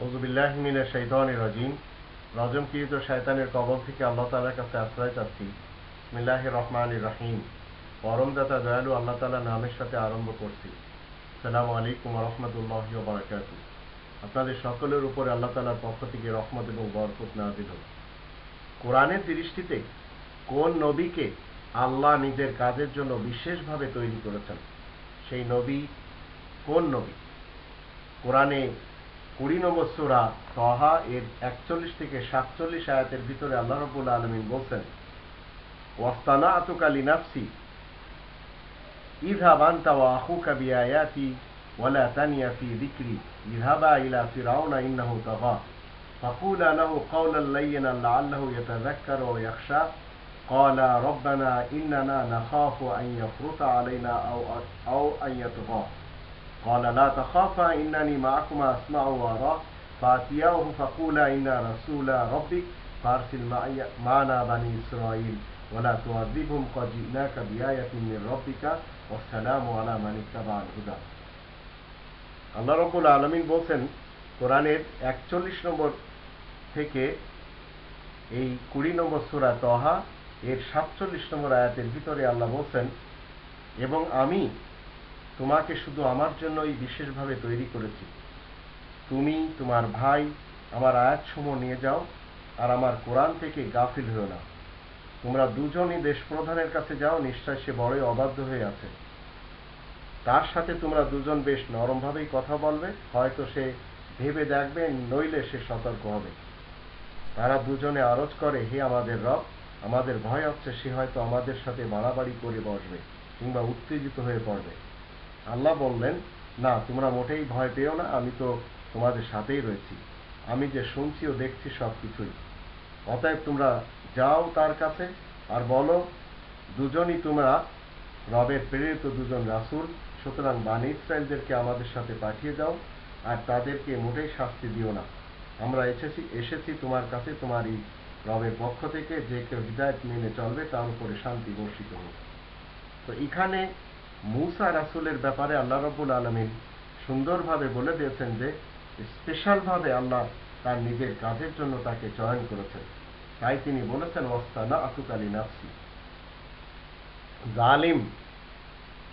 ওজুবিল্লাহমিনের শৈতানি রাজিম। রজমকৃত শয়তানের কবল থেকে আল্লাহ তালার কাছে আশ্রয় চাচ্ছি। মিল্লাহ রহমান রাহিম। পরমদাতা দয়ালু আল্লাহ তালা নামের সাথে আরম্ভ করছি। সালামু আলাইকুম রহমতুল্লাহ বারাকাতু আপনাদের সকলের উপরে আল্লাহ তালার পক্ষ থেকে রহমত এবং বরকত নাজিল হোক। কোরআনের দৃষ্টিতে কোন নবীকে আল্লাহ নিজের কাজের জন্য বিশেষভাবে তৈরি করেছেন? সেই নবী কোন নবী? কোরআনে কুড়ি নম্বর সুরা তহা এর একচল্লিশ থেকে সাতচল্লিশ আয়াতের ভিতরে আল্লাহ রবুল্লা আলমিন বলছেন ওয়াস্তানা আতুকালি নাফসি اذهب أنت وأخوك بآياتي ولا تنيا في ذكري اذهبا إلى فرعون إنه طغى فقولا له قولا لينا لعله يتذكر ويخشى قال ربنا إننا نخاف أن يفرط علينا أو أو أن يطغى قال لا تخافا إنني معكما أسمع وأرى فأتياه فقولا إنا رسول ربك فأرسل معي- معنا بني إسرائيل ولا تعذبهم قد جئناك بآية من ربك والسلام على من اتبع الهدى আল্লাহ রব্বুল আলমিন বলছেন কোরআনের একচল্লিশ নম্বর থেকে এই কুড়ি নম্বর সুরা তহা এর সাতচল্লিশ নম্বর আয়াতের ভিতরে আল্লাহ বলছেন এবং আমি তোমাকে শুধু আমার জন্যই বিশেষভাবে তৈরি করেছি। তুমি, তোমার ভাই, আমার আয়াতসমূহ নিয়ে যাও আর আমার কোরআন থেকে গাফিল হয়েও না। তোমরা দুজনই দেশ প্রধানের কাছে যাও, নিশ্চয় সে বড়ই অবাধ্য হয়ে আছে। তার সাথে তোমরা দুজন বেশ নরমভাবেই কথা বলবে, হয়তো সে ভেবে দেখবে, নইলে সে সতর্ক হবে। তারা দুজনে আরজ করে, হে আমাদের রব, আমাদের ভয় হচ্ছে, সে হয়তো আমাদের সাথে বাড়াবাড়ি করে বসবে কিংবা উত্তেজিত হয়ে পড়বে। আল্লাহ বললেন, না, তোমরা মোটেই ভয় পেও না, আমি তো তোমাদের সাথেই রয়েছি। আমি যে শুনছি ও দেখছি সব কিছুই অতএব তোমরা যাও তার কাছে আর বলো, দুজনই তোমরা রবের প্রেরিত দুজন রাসূল, সুতরাং বানি ইসরায়েলদেরকে আমাদের সাথে পাঠিয়ে দাও, আর তাদেরকে মোটেই শাস্তি দিও না। আমরা এসেছি এসেছি তোমার কাছে, তোমারই রবের পক্ষ থেকে, যে কেউ হৃদায়ত মেনে চলবে তার উপরে শান্তি বর্ষিত হোক। তো এখানে মুসা রাসূলের ব্যাপারে আল্লাহ রব্বুল আলমিন সুন্দরভাবে বলে দিয়েছেন যে, স্পেশালভাবে আল্লাহ তার নিজের কাজের জন্য তাকে চয়ন করেছেন। তাই তিনি বলেছেন ওস্তানা আতুকালী নাফসি জালিম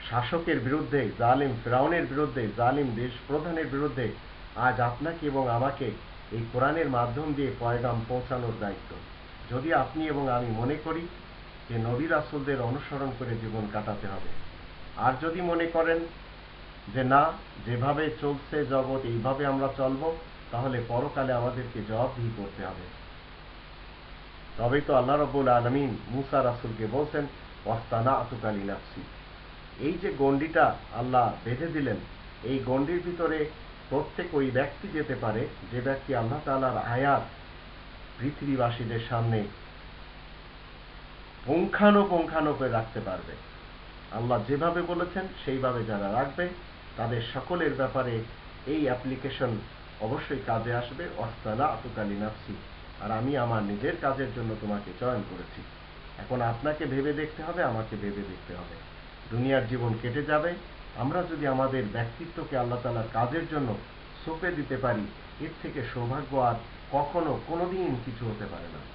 শাসকের বিরুদ্ধে, জালিম ফেরাউনের বিরুদ্ধে, জালিম দেশ প্রধানের বিরুদ্ধে আজ আপনাকে এবং আমাকে এই কোরআনের মাধ্যম দিয়ে পয়গাম পৌঁছানোর দায়িত্ব। যদি আপনি এবং আমি মনে করি যে নবী রাসুলদের অনুসরণ করে জীবন কাটাতে হবে। আর যদি মনে করেন যে না, যেভাবে চলছে জগৎ, এইভাবে আমরা চলব, তাহলে পরকালে আমাদেরকে জবাবদিহি করতে হবে। তবেই তো আল্লাহ রব্বুল আলমিন মুসা রাসুলকে বলছেন ওয়াস্তানা আতুকালি নাফসি এই যে গণ্ডিটা আল্লাহ বেঁধে দিলেন, এই গণ্ডির ভিতরে প্রত্যেক ওই ব্যক্তি যেতে পারে, যে ব্যক্তি আল্লাহ তালার আয়াত পৃথিবীবাসীদের সামনে পুঙ্খানুপুঙ্খানুপে রাখতে পারবে। আল্লাহ যেভাবে বলেছেন, সেইভাবে যারা রাখবে, তাদের সকলের ব্যাপারে এই অ্যাপ্লিকেশন অবশ্যই কাজে আসবে। অস্তালা আতুকালী নাফসি আর আমি আমার নিজের কাজের জন্য তোমাকে চয়ন করেছি। এখন আপনাকে ভেবে দেখতে হবে, আমাকে ভেবে দেখতে হবে। দুনিয়ার জীবন কেটে যাবে। আমরা যদি আমাদের ব্যক্তিত্বকে আল্লাহ তালার কাজের জন্য সঁপে দিতে পারি, এর থেকে সৌভাগ্য আর কখনো কোনোদিন কিছু হতে পারে না।